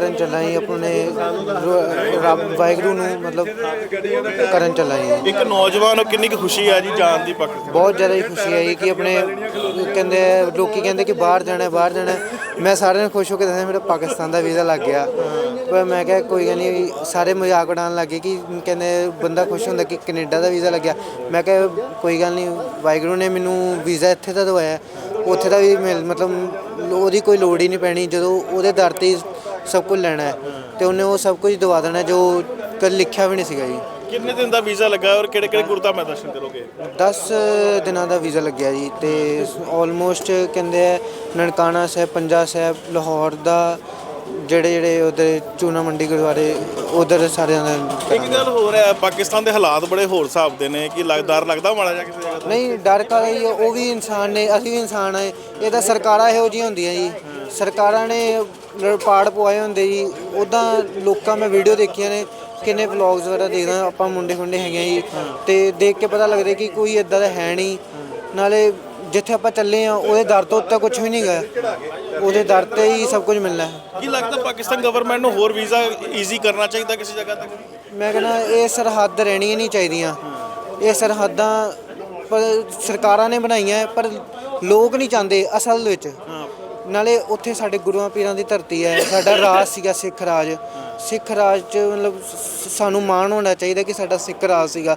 ਕਰਨ ਚੱਲਾ ਜੀ ਆਪਣੇ ਰ- ਰੱਬ ਵਾਹਿਗੁਰੂ ਨੂੰ ਮਤਲਬ ਕਰਨ ਚੱਲਾ ਜੀ ਇੱਕ ਨੌਜਵਾਨ ਨੂੰ ਕਿੰਨੀ ਕੁ ਖੁਸ਼ੀ ਆ ਜੀ ਜਾਣ ਦੀ ਪਾਕਿਸਤਾਨ ਬਹੁਤ ਜ਼ਿਆਦਾ ਹੀ ਖੁਸ਼ੀ ਆਈ ਕਿ ਆਪਣੇ ਕਹਿੰਦੇ ਲੋਕੀ ਕਹਿੰਦੇ ਕਿ ਬਾਹਰ ਜਾਣਾ ਹੈ, ਬਾਹਰ ਜਾਣਾ ਹੈ। ਮੈਂ ਸਾਰਿਆਂ ਨੂੰ ਖੁਸ਼ ਹੋ ਕੇ ਦੱਸਿਆ ਮੇਰਾ ਪਾਕਿਸਤਾਨ ਦਾ ਵੀਜ਼ਾ ਲੱਗ ਗਿਆ। ਪਰ ਮੈਂ ਕਿਹਾ ਕੋਈ ਗੱਲ ਨਹੀਂ ਸਾਰੇ ਮਜ਼ਾਕ ਉਡਾਉਣ ਲੱਗੇ ਕਿ ਕਹਿੰਦੇ ਬੰਦਾ ਖੁਸ਼ ਹੁੰਦਾ ਕਿ ਕੈਨੇਡਾ ਦਾ ਵੀਜ਼ਾ ਲੱਗਿਆ। ਮੈਂ ਕਿਹਾ ਕੋਈ ਗੱਲ ਨਹੀਂ ਵਾਹਿਗੁਰੂ ਨੇ ਮੈਨੂੰ ਵੀਜ਼ਾ ਇੱਥੇ ਦਾ ਦਵਾਇਆ। ਉੱਥੇ ਦਾ ਵੀ ਮਿਲ ਮਤਲਬ ਉਹਦੀ ਕੋਈ ਲੋੜ ਹੀ ਨਹੀਂ ਪੈਣੀ। ਜਦੋਂ ਉਹਦੇ ਦਰ ਤੇ ਹੀ ਸਭ ਕੁਝ ਲੈਣਾ ਹੈ ਤੇ ਉਹਨੇ ਉਹ ਸਭ ਕੁਝ ਦਵਾ ਦੇਣਾ ਜੋ ਕਦੇ ਲਿਖਿਆ ਵੀ ਨਹੀਂ ਸੀਗਾ ਜੀ। ਕਿੰਨੇ ਦਿਨ ਦਾ ਵੀਜ਼ਾ ਲੱਗਾ ਔਰ ਕਿਹੜੇ ਕਿਹੜੇ ਗੁਰਧਾਮਾਂ ਦੇ ਦਰਸ਼ਨ ਕਰੋਗੇ? 10 ਦਿਨਾਂ ਦਾ ਵੀਜ਼ਾ ਲੱਗਿਆ ਜੀ ਤੇ ਆਲਮੋਸਟ ਕਹਿੰਦੇ ਆ ਨਨਕਾਣਾ ਸਾਹਿਬ ਪੰਜਾ ਸਾਹਿਬ ਲਾਹੌਰ ਦਾ ਜਿਹੜੇ ਜਿਹੜੇ ਉਧਰ ਚੂਨਾ ਮੰਡੀ ਗੁਰਦੁਆਰੇ ਉਧਰ ਸਾਰਿਆਂ ਦਾ ਇੱਕ ਗੱਲ ਹੋਰ ਹੈ ਪਾਕਿਸਤਾਨ ਦੇ ਹਾਲਾਤ ਬੜੇ ਹੋਰ ਹਿਸਾਬ ਦੇ ਨੇ ਕਿ ਲੱਗਦਾਰ ਲੱਗਦਾ ਮਾੜਾ ਜਿਹਾ ਕਿਸੇ ਜਗ੍ਹਾ ਨਹੀਂ ਡਰ ਕਾਹਦਾ ਹੈ, ਉਹ ਵੀ ਇਨਸਾਨ ਨੇ ਅਸੀਂ ਵੀ ਇਨਸਾਨ ਆ ਇਹ ਤਾਂ ਸਰਕਾਰਾਂ ਇਹੋ ਜਿਹੀਆਂ ਹੁੰਦੀਆਂ ਜੀ। ਸਰਕਾਰਾਂ ਨੇ ਪਾੜ ਪਵਾਏ ਹੁੰਦੇ ਜੀ ਉਦਾਂ ਲੋਕਾਂ ਮੈਂ ਵੀਡੀਓ ਦੇਖੀਆਂ ਨੇ ਕਿੰਨੇ ਵਲੌਗਸ ਵਗੈਰਾ ਦੇਖਦਾ ਆਪਾਂ ਮੁੰਡੇ ਖੁੰਡੇ ਹੈਗੇ ਆ ਜੀ ਤੇ ਦੇਖ ਕੇ ਪਤਾ ਲੱਗਦਾ ਕਿ ਕੋਈ ਇਦਾਂ ਦਾ ਹੈ ਨਹੀਂ। ਨਾਲੇ ਜਿੱਥੇ ਆਪਾਂ ਚੱਲੇ ਆ ਉਹਦੇ ਦਰ ਤੋਂ ਉੱਤੇ ਕੁਝ ਵੀ ਨਹੀਂ ਗਾ। ਉਹਦੇ ਦਰ ਤੇ ਹੀ ਸਭ ਕੁਝ ਮਿਲਣਾ ਹੈ। ਕੀ ਲੱਗਦਾ ਪਾਕਿਸਤਾਨ ਗਵਰਨਮੈਂਟ ਨੂੰ ਹੋਰ ਵੀਜ਼ਾ ਈਜ਼ੀ ਕਰਨਾ ਚਾਹੀਦਾ ਕਿਸੇ ਜਗ੍ਹਾ ਤੱਕ ਮੈਂ ਕਹਿੰਦਾ ਇਹ ਸਰਹੱਦ ਰਹਿਣੀਆਂ ਨਹੀਂ ਚਾਹੀਦੀਆਂ। ਇਹ ਸਰਹੱਦਾਂ ਪਰ ਸਰਕਾਰਾਂ ਨੇ ਬਣਾਈਆਂ ਪਰ ਲੋਕ ਨਹੀਂ ਚਾਹੁੰਦੇ ਅਸਲ ਵਿੱਚ। ਨਾਲੇ ਉੱਥੇ ਸਾਡੇ ਗੁਰੂਆਂ ਪੀਰਾਂ ਦੀ ਧਰਤੀ ਹੈ ਸਾਡਾ ਰਾਜ ਸੀਗਾ ਸਿੱਖ ਰਾਜ। ਸਿੱਖ ਰਾਜ ਚ ਮਤਲਬ ਸ- ਸਾਨੂੰ ਮਾਣ ਹੋਣਾ ਚਾਹੀਦਾ ਕਿ ਸਾਡਾ ਸਿੱਖ ਰਾਜ ਸੀਗਾ।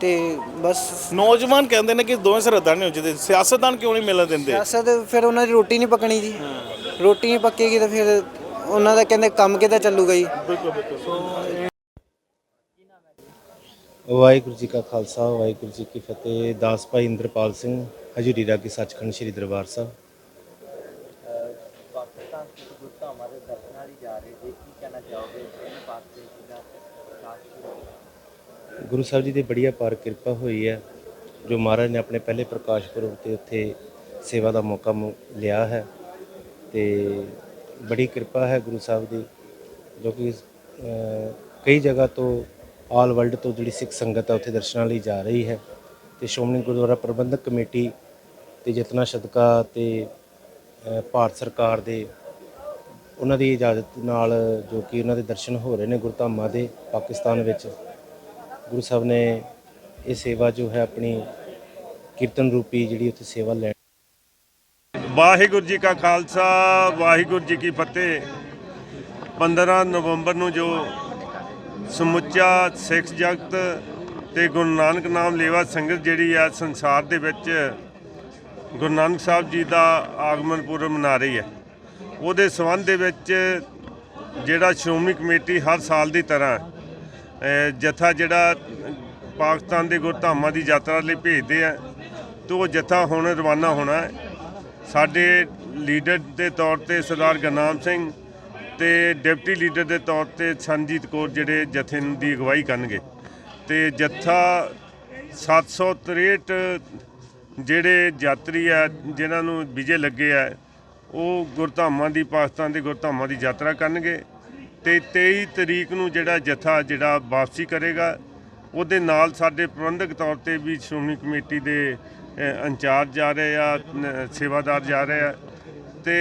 ਤੇ ਬਸ ਨੌਜਵਾਨ ਕਹਿੰਦੇ ਨੇ ਕਿ ਦੋਵੇਂ ਸਰਹੱਦਾਂ ਨਹੀਂ ਹੁੰਦੇ ਸਿਆਸਤਦਾਨ ਕਿਉਂ ਨਹੀਂ ਮਿਲਣ ਦਿੰਦੇ? ਸਿਆਸਤ ਫਿਰ ਉਹਨਾਂ ਦੀ ਰੋਟੀ ਨਹੀਂ ਪਕਣੀ ਜੀ। ਰੋਟੀ ਨਹੀਂ ਪੱਕੇਗੀ ਤਾਂ ਫਿਰ ਉਹਨਾਂ ਦਾ ਕਹਿੰਦੇ ਕੰਮ ਕਿੱਦਾਂ ਚੱਲੂਗਾ ਜੀ? ਵਾਹਿਗੁਰੂ ਜੀ ਕਾ ਖਾਲਸਾ ਵਾਹਿਗੁਰੂ ਜੀ ਕੀ ਫਤਿਹ। ਦਾਸ ਭਾਈ ਇੰਦਰਪਾਲ ਸਿੰਘ ਹਜੂਰੀ ਰਾਗੀ ਸੱਚਖੰਡ ਸ੍ਰੀ ਦਰਬਾਰ ਸਾਹਿਬ ਪਾਕਿਸਤਾਨ ਤੋਂ ਗੁਰਤਾ ਹਮਾਰੇ ਦਰਸ਼ਨਾਂ ਲਈ ਜਾ ਰਹੇ ਸੀ ਕੀ ਕਹਿਣਾ ਚਾਹੋਗੇ? ਇਹਨਾਂ ਪਾਕ ਦੇ ਜਿਹਦਾ ਕਾਸ਼ ਗੁਰੂ ਸਾਹਿਬ ਜੀ ਦੀ ਬੜੀ ਪਾਰ ਕਿਰਪਾ ਹੋਈ ਹੈ, ਜੋ ਮਹਾਰਾਜ ਨੇ ਆਪਣੇ ਪਹਿਲੇ ਪ੍ਰਕਾਸ਼ ਪੁਰਬ ਤੇ ਉੱਥੇ ਸੇਵਾ ਦਾ ਮੌਕਾ ਲਿਆ ਹੈ ਤੇ ਬੜੀ ਕਿਰਪਾ ਹੈ ਗੁਰੂ ਸਾਹਿਬ ਦੀ, ਜੋ ਕਿ ਕਈ ਜਗ੍ਹਾ ਤੋਂ ਆਲ ਵਰਲਡ ਤੋਂ ਜਿਹੜੀ ਸਿੱਖ ਸੰਗਤ ਹੈ, ਉੱਥੇ ਦਰਸ਼ਨਾਂ ਲਈ ਜਾ ਰਹੀ ਹੈ ਤੇ ਸ਼੍ਰੋਮਣੀ ਗੁਰਦੁਆਰਾ ਪ੍ਰਬੰਧਕ ਕਮੇਟੀ ਤੇ ਜਤਨਾ ਸਦਕਾ ਤੇ ਭਾਰਤ ਸਰਕਾਰ ਦੇ ਉਹਨਾਂ ਦੀ ਇਜਾਜ਼ਤ ਨਾਲ ਜੋ ਕਿ ਉਹਨਾਂ ਦੇ ਦਰਸ਼ਨ ਹੋ ਰਹੇ ਨੇ ਗੁਰਧਾਮਾਂ ਦੇ ਪਾਕਿਸਤਾਨ ਵਿੱਚ। ਗੁਰੂ ਸਾਹਿਬ ਨੇ ਇਹ ਸੇਵਾ ਜੋ ਹੈ ਆਪਣੀ ਕੀਰਤਨ ਰੂਪੀ ਜਿਹੜੀ ਉੱਥੇ ਸੇਵਾ ਲੈਣ ਵਾਹਿਗੁਰੂ ਜੀ ਕਾ ਖਾਲਸਾ, ਵਾਹਿਗੁਰੂ ਜੀ ਕੀ ਫਤਿਹ। 15 ਨਵੰਬਰ ਨੂੰ ਜੋ ਸਮੁੱਚਾ ਸਿੱਖ ਜਗਤ ਤੇ ਗੁਰੂ ਨਾਨਕ ਨਾਮ ਲੇਵਾ ਸੰਗਤ ਜਿਹੜੀ ਆ ਸੰਸਾਰ ਦੇ ਵਿੱਚ ਗੁਰੂ ਨਾਨਕ ਸਾਹਿਬ ਜੀ ਦਾ ਆਗਮਨ ਪੁਰਬ ਮਨਾ ਰਹੀ ਹੈ। ਉਹਦੇ ਸੰਬੰਧ ਦੇ ਵਿੱਚ ਜਿਹੜਾ ਸ਼੍ਰੋਮਣੀ ਕਮੇਟੀ ਹਰ ਸਾਲ ਦੀ ਤਰ੍ਹਾਂ ਜਥਾ ਜਿਹੜਾ ਪਾਕਿਸਤਾਨ ਦੇ ਗੁਰਧਾਮਾਂ ਦੀ ਯਾਤਰਾ ਲਈ ਭੇਜਦੇ ਆ, ਤੇ ਉਹ ਜਥਾ ਹੁਣ ਰਵਾਨਾ ਹੋਣਾ ਹੈ। ਸਾਡੇ ਲੀਡਰ ਦੇ ਤੌਰ ਤੇ ਸਰਦਾਰ ਗੁਰਨਾਮ ਸਿੰਘ ਤੇ ਡਿਪਟੀ ਲੀਡਰ ਦੇ ਤੌਰ ਤੇ ਸੰਜੀਤ ਕੌਰ ਜਿਹੜੇ ਜਥੇ ਦੀ ਅਗਵਾਈ ਕਰਨਗੇ। ਤੇ ਜਥਾ 763 ਜਿਹੜੇ ਯਾਤਰੀ ਆ, ਜਿਨ੍ਹਾਂ ਨੂੰ ਵਿਜੇ ਲੱਗੇ ਆ ਉਹ ਗੁਰਧਾਮਾਂ ਦੀ ਪਾਕਿਸਤਾਨ ਦੇ ਗੁਰਧਾਮਾਂ ਦੀ ਯਾਤਰਾ ਕਰਨਗੇ ਤੇ 23 ਤਰੀਕ ਨੂੰ ਜਿਹੜਾ ਜਥਾ ਜਿਹੜਾ ਵਾਪਸੀ ਕਰੇਗਾ, ਉਹਦੇ ਨਾਲ ਸਾਡੇ ਪ੍ਰਬੰਧਕ ਤੌਰ ਤੇ ਵੀ ਸ਼੍ਰੋਮਣੀ ਕਮੇਟੀ ਦੇ ਇੰਚਾਰਜ ਜਾ ਰਹੇ ਆ ਸੇਵਾਦਾਰ ਜਾ ਰਹੇ ਆ ਤੇ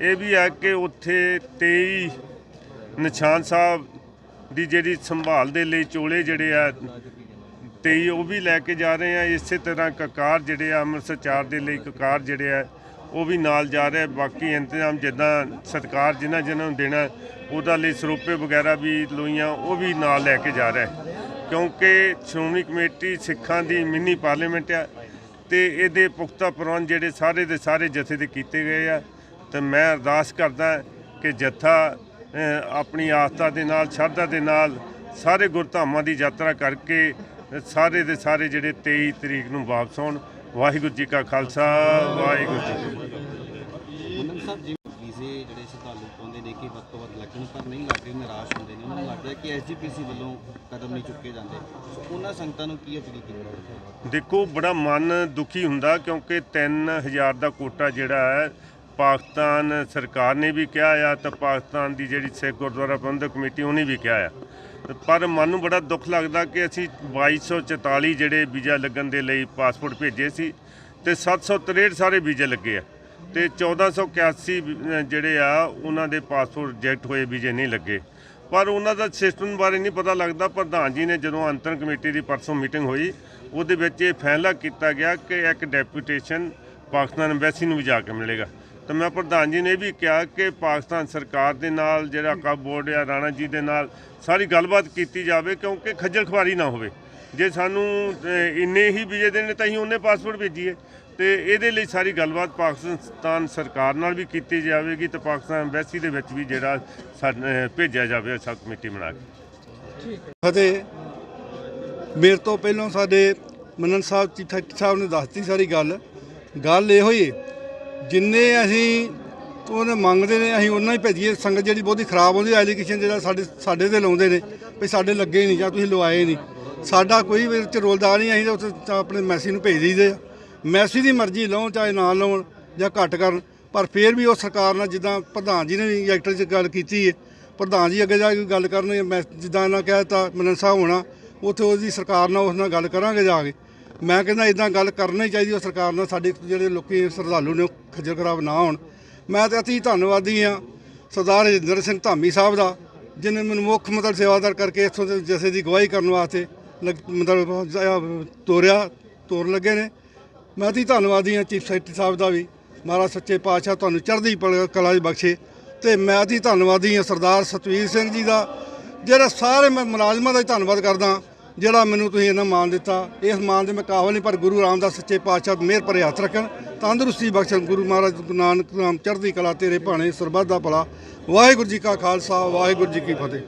ਇਹ ਵੀ ਹੈ ਕਿ ਉੱਥੇ 23 ਨਿਸ਼ਾਨ ਸਾਹਿਬ ਦੀ ਜਿਹੜੀ ਸੰਭਾਲ ਦੇ ਲਈ ਚੋਲੇ ਜਿਹੜੇ ਆ 23 ਉਹ ਵੀ ਲੈ ਕੇ ਜਾ ਰਹੇ ਆ। ਇਸੇ ਤਰ੍ਹਾਂ ਕਕਾਰ ਜਿਹੜੇ ਆ, ਅੰਮ੍ਰਿਤਸਰ ਚਾਰ ਦੇ ਲਈ ਕਕਾਰ ਜਿਹੜੇ ਆ ਉਹ ਵੀ ਨਾਲ ਜਾ ਰਿਹਾ ਬਾਕੀ ਇੰਤਜ਼ਾਮ ਜਿੱਦਾਂ ਸਤਕਾਰ ਜਿਨ੍ਹਾਂ ਜਿਨ੍ਹਾਂ ਨੂੰ ਦੇਣਾ ਉਹਦਾ ਲਈ ਸਰੋਪੇ ਵਗੈਰਾ ਵੀ ਲੋਈਆਂ, ਉਹ ਵੀ ਨਾਲ ਲੈ ਕੇ ਜਾ ਰਿਹਾ ਕਿਉਂਕਿ ਸ਼੍ਰੋਮਣੀ ਕਮੇਟੀ ਸਿੱਖਾਂ ਦੀ ਮਿੰਨੀ ਪਾਰਲੀਮੈਂਟ ਆ ਤੇ ਇਹਦੇ ਪੁਖਤਾ ਪ੍ਰਬੰਧ ਜਿਹੜੇ ਸਾਰੇ ਦੇ ਸਾਰੇ ਜਥੇ ਦੇ ਕੀਤੇ ਗਏ ਆ। ਤੇ ਮੈਂ ਅਰਦਾਸ ਕਰਦਾ ਕਿ ਜਥਾ ਆਪਣੀ ਆਸਥਾ ਦੇ ਨਾਲ, ਸ਼ਰਧਾ ਦੇ ਨਾਲ ਸਾਰੇ ਗੁਰਧਾਮਾਂ ਦੀ ਯਾਤਰਾ ਕਰਕੇ ਸਾਰੇ ਦੇ ਸਾਰੇ ਜਿਹੜੇ 23 ਤਰੀਕ ਨੂੰ ਵਾਪਸ ਆਉਣ। ਵਾਹਿਗੁਰੂ ਜੀ ਕਾ ਖਾਲਸਾ ਵਾਹਿਗੁਰੂ ਜੀ ਕੀ ਫਤਿਹ। ਸਾਹਿਬ ਜਿਵੇਂ ਵੀਜ਼ੇ ਜਿਹੜੇ ਸ਼ਰਧਾਲੂ ਪਾਉਂਦੇ ਨੇ ਕਿ ਵੱਧ ਤੋਂ ਵੱਧ ਲੱਗਣ ਪਰ ਨਹੀਂ ਲੱਗਦੇ ਨਿਰਾਸ਼ ਹੁੰਦੇ ਨੇ ਉਹਨਾਂ ਨੂੰ ਲੱਗਦਾ ਕਿ ਐਸਜੀਪੀਸੀ ਵੱਲੋਂ ਕਦਮ ਨਹੀਂ ਚੁੱਕੇ ਜਾਂਦੇ। ਉਹਨਾਂ ਸੰਗਤਾਂ ਨੂੰ ਕੀ ਅਪੀਲ ਕੀਤੀ ਦੇਖੋ ਬੜਾ ਮਨ ਦੁਖੀ ਹੁੰਦਾ ਕਿਉਂਕਿ 3000 ਦਾ ਕੋਟਾ ਜਿਹੜਾ ਹੈ ਪਾਕਿਸਤਾਨ ਸਰਕਾਰ ਨੇ ਵੀ ਕਿਹਾ ਆ ਤਾਂ ਪਾਕਿਸਤਾਨ ਦੀ ਜਿਹੜੀ ਸਿੱਖ ਗੁਰਦੁਆਰਾ ਪ੍ਰਬੰਧਕ ਕਮੇਟੀ ਉਹਨੇ ਵੀ ਕਿਹਾ ਆ। ਪਰ ਮਨ ਨੂੰ ਬੜਾ ਦੁੱਖ ਲੱਗਦਾ ਕਿ ਅਸੀਂ 2244 ਜਿਹੜੇ ਵੀਜ਼ਾ ਲੱਗਣ ਦੇ ਲਈ ਪਾਸਪੋਰਟ ਭੇਜੇ ਸੀ ਤੇ 763 ਸਾਰੇ ਵੀਜ਼ੇ ਲੱਗੇ ਆ। ਤੇ 1481 ਵੀ- ਜਿਹੜੇ ਆ, ਉਹਨਾਂ ਦੇ ਪਾਸਪੋਰਟ ਰਿਜੈਕਟ ਹੋਏ, ਵੀਜ਼ੇ ਨਹੀਂ ਲੱਗੇ। ਪਰ ਉਹਨਾਂ ਦਾ ਸਿਸਟਮ ਬਾਰੇ ਨਹੀਂ ਪਤਾ ਲੱਗਦਾ। ਪ੍ਰਧਾਨ ਜੀ ਨੇ ਜਦੋਂ ਅੰਤਰ ਕਮੇਟੀ ਦੀ ਪਰਸੋਂ ਮੀਟਿੰਗ ਹੋਈ, ਉਹਦੇ ਵਿੱਚ ਇਹ ਫੈਸਲਾ ਕੀਤਾ ਗਿਆ ਕਿ ਇੱਕ ਡੈਪੂਟੇਸ਼ਨ ਪਾਕਿਸਤਾਨ ਐਮਬੈਸੀ ਨੂੰ ਵੀ ਜਾ ਕੇ ਮਿਲੇਗਾ। ਤਾਂ ਮੈਂ ਪ੍ਰਧਾਨ ਜੀ ਨੇ ਇਹ ਵੀ ਕਿਹਾ ਕਿ ਪਾਕਿਸਤਾਨ ਸਰਕਾਰ ਦੇ ਨਾਲ, ਜਿਹੜਾ ਕਾ ਬੋਰਡ ਆ ਰਾਣਾ ਜੀ ਦੇ ਨਾਲ ਸਾਰੀ ਗੱਲਬਾਤ ਕੀਤੀ ਜਾਵੇ ਕਿਉਂਕਿ ਖੱਜਲ ਖੁਆਰੀ ਨਾ ਹੋਵੇ। ਜੇ ਸਾਨੂੰ ਇੰਨੇ ਹੀ ਵੀਜ਼ੇ ਦੇਣੇ ਤਾਂ ਅਸੀਂ ਉਹਨੇ ਪਾਸਪੋਰਟ ਭੇਜੀਏ। ਤੇ ਇਹਦੇ ਲਈ ਸਾਰੀ ਗੱਲਬਾਤ ਪਾਕਿਸਤਾਨ ਸਰਕਾਰ ਨਾਲ ਵੀ ਕੀਤੀ ਜਾਵੇਗੀ ਤੇ ਪਾਕਿਸਤਾਨ ਐਮਬੈਸੀ ਦੇ ਵਿੱਚ ਵੀ ਜਿਹੜਾ ਭੇਜਿਆ ਜਾਵੇ ਸਬ ਕਮੇਟੀ ਬਣਾ ਕੇ। ਫਤਿਹ ਮੇਰੇ ਤੋਂ ਪਹਿਲਾਂ ਸਾਡੇ ਮੰਨਨ ਸਾਹਿਬ ਚੀਫ ਸਾਹਿਬ ਨੇ ਦੱਸਤੀ ਸਾਰੀ ਗੱਲ। ਗੱਲ ਇਹੋ ਹੀ ਹੈ। ਜਿੰਨੇ ਅਸੀਂ ਉਹਨੇ ਮੰਗਦੇ ਨੇ, ਅਸੀਂ ਉਹਨਾਂ ਹੀ ਭੇਜੀਏ। ਸੰਗਤ ਜਿਹੜੀ ਬਹੁਤੀ ਖਰਾਬ ਹੁੰਦੀ ਐਲੀਗੇਸ਼ਨ ਜਿਹੜਾ ਸਾਡੇ ਸਾਡੇ ਤੇ ਲਾਉਂਦੇ ਨੇ, ਵੀ ਸਾਡੇ ਲੱਗੇ ਨਹੀਂ ਜਾਂ ਤੁਸੀਂ ਲਵਾਏ ਨਹੀਂ। ਸਾਡਾ ਕੋਈ ਵੀ ਵਿੱਚ ਰੋਲਦਾ ਨਹੀਂ, ਅਸੀਂ ਉੱਥੇ ਤਾਂ ਆਪਣੇ ਮੈਸੀ ਨੂੰ ਭੇਜ ਦਈਦੇ ਆ। ਮੈਸੀ ਦੀ ਮਰਜ਼ੀ ਲਾਉਣ, ਚਾਹੇ ਨਾ ਲਾਉਣ ਜਾਂ ਘੱਟ ਕਰਨ। ਪਰ ਫਿਰ ਵੀ ਉਹ ਸਰਕਾਰ ਨਾਲ ਜਿੱਦਾਂ ਪ੍ਰਧਾਨ ਜੀ ਨੇ ਵੀ ਐਕਟਰ 'ਚ ਗੱਲ ਕੀਤੀ ਹੈ ਪ੍ਰਧਾਨ ਜੀ ਅੱਗੇ ਜਾ ਕੇ ਗੱਲ ਕਰਨਗੇ, ਮੈਂ ਜਿੱਦਾਂ ਇਹਨਾਂ ਕਹਿ ਦਿੱਤਾ, ਮਨਨ ਸਾਹਿਬ ਹੋਣਾ, ਉੱਥੇ ਉਹਦੀ ਸਰਕਾਰ ਨਾਲ ਉਸ ਨਾਲ ਗੱਲ ਕਰਾਂਗੇ ਜਾ ਕੇ। ਮੈਂ ਕਹਿੰਦਾ ਇਦਾਂ ਗੱਲ ਕਰਨੀ ਚਾਹੀਦੀ ਉਹ ਸਰਕਾਰ ਨਾਲ, ਸਾਡੇ ਜਿਹੜੇ ਲੋਕੀ ਸ਼ਰਧਾਲੂ ਨੇ, ਉਹ ਖੱਜਲ ਖਰਾਬ ਨਾ ਹੋਣ। ਮੈਂ ਤਾਂ ਅਤੀ ਧੰਨਵਾਦੀ ਆ ਸਰਦਾਰ ਰਜਿੰਦਰ ਸਿੰਘ ਧਾਮੀ ਸਾਹਿਬ ਦਾ ਜਿਨੇ ਮੈਨੂੰ ਮੁੱਖ ਮਤਲਬ ਸੇਵਾਦਾਰ ਕਰਕੇ ਇੱਥੋਂ ਦੇ ਜਥੇ ਦੀ ਗਵਾਹੀ ਕਰਨ ਵਾਸਤੇ ਲੱਗ- ਮਤਲਬ ਤੋਰਿਆ, ਤੋਰਨ ਲੱਗੇ ਨੇ। ਮੈਂ ਅਤੀ ਧੰਨਵਾਦੀ ਹਾਂ ਚੀਫ ਸੈਕਟਰੀ ਸਾਹਿਬ ਦਾ ਵੀ। ਮਹਾਰਾਜ ਸੱਚੇ ਪਾਤਸ਼ਾਹ ਤੁਹਾਨੂੰ ਚੜ੍ਹਦੀ ਪਲ- ਕਲਾ 'ਚ ਬਖਸ਼ੇ। ਤੇ ਮੈਂ ਅਤੀ ਧੰਨਵਾਦੀ ਹਾਂ ਸਰਦਾਰ ਸਤਵੀਰ ਸਿੰਘ ਜੀ ਦਾ, ਜਿਹੜਾ ਸਾਰੇ ਮੈਂ, ਮੁਲਾਜ਼ਮਾਂ ਦਾ ਹੀ ਧੰਨਵਾਦ ਕਰਦਾ। ਜਿਹੜਾ ਮੈਨੂੰ ਤੁਸੀਂ ਇਹਨਾਂ ਮਾਣ ਦਿੱਤਾ ਇਸ ਮਾਣ ਦੇ ਮੈਂ ਕਾਬਲ ਨਹੀਂ, ਪਰ ਗੁਰੂ ਰਾਮਦਾਸ ਸੱਚੇ ਪਾਤਸ਼ਾਹ ਮਿਹਰ ਭਰੇ ਹੱਥ ਰੱਖਣ, ਤੰਦਰੁਸਤੀ ਬਖਸ਼ਣ, ਗੁਰੂ ਮਹਾਰਾਜ ਨਾਨਕ ਨਾਮ ਚੜ੍ਹਦੀ ਕਲਾ ਤੇਰੇ ਭਾਣੇ ਸਰਬੱਤ ਦਾ ਭਲਾ। ਵਾਹਿਗੁਰੂ ਜੀ ਕਾ ਖਾਲਸਾ, ਵਾਹਿਗੁਰੂ ਜੀ ਕੀ ਫਤਿਹ।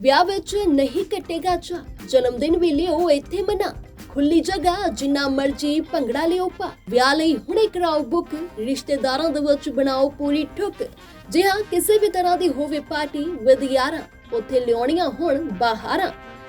ਵਿਆਹ ਵਿੱਚ ਨਹੀਂ ਕੱਟੇਗਾ ਚਾ ਜਨਮ ਦਿਨ ਵੀ ਲਿਓ ਇੱਥੇ ਮਨਾ। ਖੁੱਲੀ ਜਗ੍ਹਾ, ਜਿੰਨਾ ਮਰਜ਼ੀ ਭੰਗੜਾ ਲਿਓ ਪਾ ਵਿਆਹ ਲਈ ਹੁਣੇ ਕਰਾਓ ਬੁੱਕ, ਰਿਸ਼ਤੇਦਾਰਾਂ ਦੇ ਵਿੱਚ ਬਣਾਓ ਪੂਰੀ ਠੁੱਕ। ਜੇ ਹਾਂ, ਕਿਸੇ ਵੀ ਤਰ੍ਹਾਂ ਦੀ ਹੋਵੇ ਪਾਰਟੀ ਵਿਦ ਯਾਰਾਂ ਉੱਥੇ ਲਿਆਉਣੀਆਂ ਹੁਣ ਬਾਹਰਾਂ।